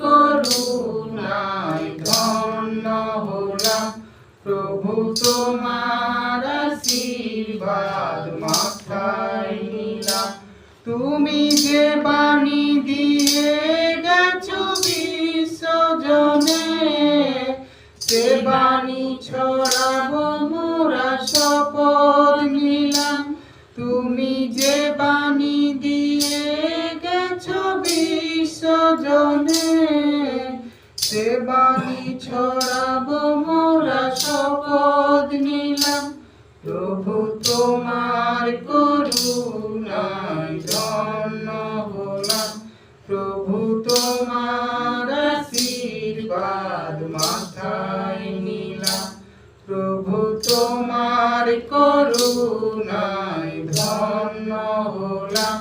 করুণায় ধন্য হলাম। প্রভু তোমার আশীর্বাদ মাথায় নিলাম। তুমি যে বাণী দিয়ে গেছো বিশ্বজনে, সে বাণী ছড়াবো মোরা শপথ নিলাম। তুমি যে বাণী বিশ্বজনে সে বাণী ছড়াবো, মোরা শপথ নিলাম। প্রভু তোমার করুণায় ধন্য হলাম। প্রভু তোমার আশীর্বাদ মাথায় নিলাম। প্রভু তোমার করুণায় ধন্য হলাম।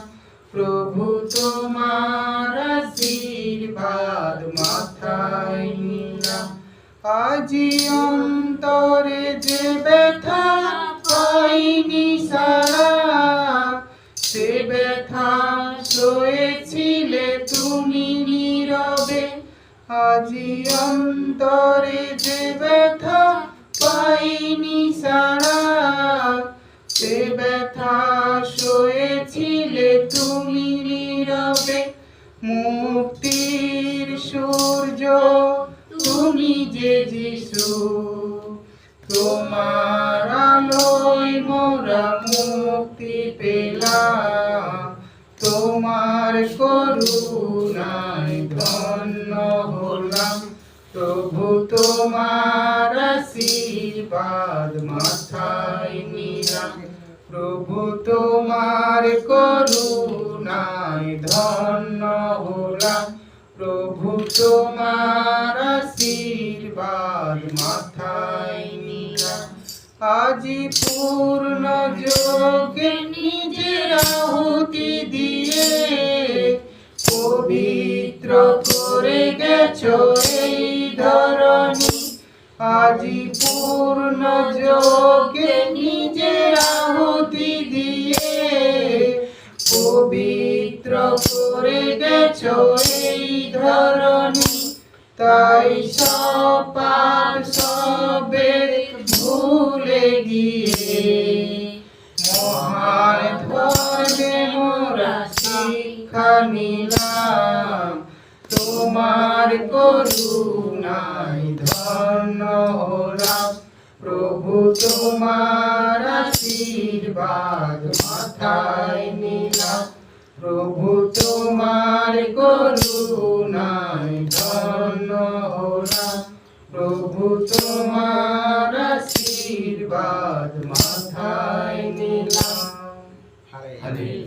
প্রভু তোমার আশীর্বাদ মাথায় আজি অন্তরে যে ব্যথা পাইনি সারা সে ব্যথা সয়েছিলে তুমি নীরবে। আজি অন্তরে যে ব্যথা পাইনি সারা সে ব্যথা মুক্তির সূর্য, তুমি যে যিশু, তোমার আলোয় মোরা মুক্তি পেলাম। তোমার করুণায় ধন্য হলাম। প্রভু তোমার আশীর্বাদ মাথায় প্রভু তোমার করুণায় ধন্য হলাম। প্রভু তোমার আশীর্বাদ মাথায় নিলাম। আজি পূর্ণ যোগে নিজের আহুতি দিয়ে পবিত্র করে গেছো এই ধরণী। আজি পূর্ণ পবিত্র করে গেছো এই ধরণী, তাই সপার সবে ভুলে গিয়ে। মহান ধর্মে মোরা শিক্ষা নিলাম, তোমার করুণায় ধন্য হলাম। প্রভু তোমার আশীর্বাদ মাথায় নিলাম। প্রভু তোমার করুণায় ধন্য হলাম প্রভু তোমার আশীর্বাদ মাথায় নিলাম। হালে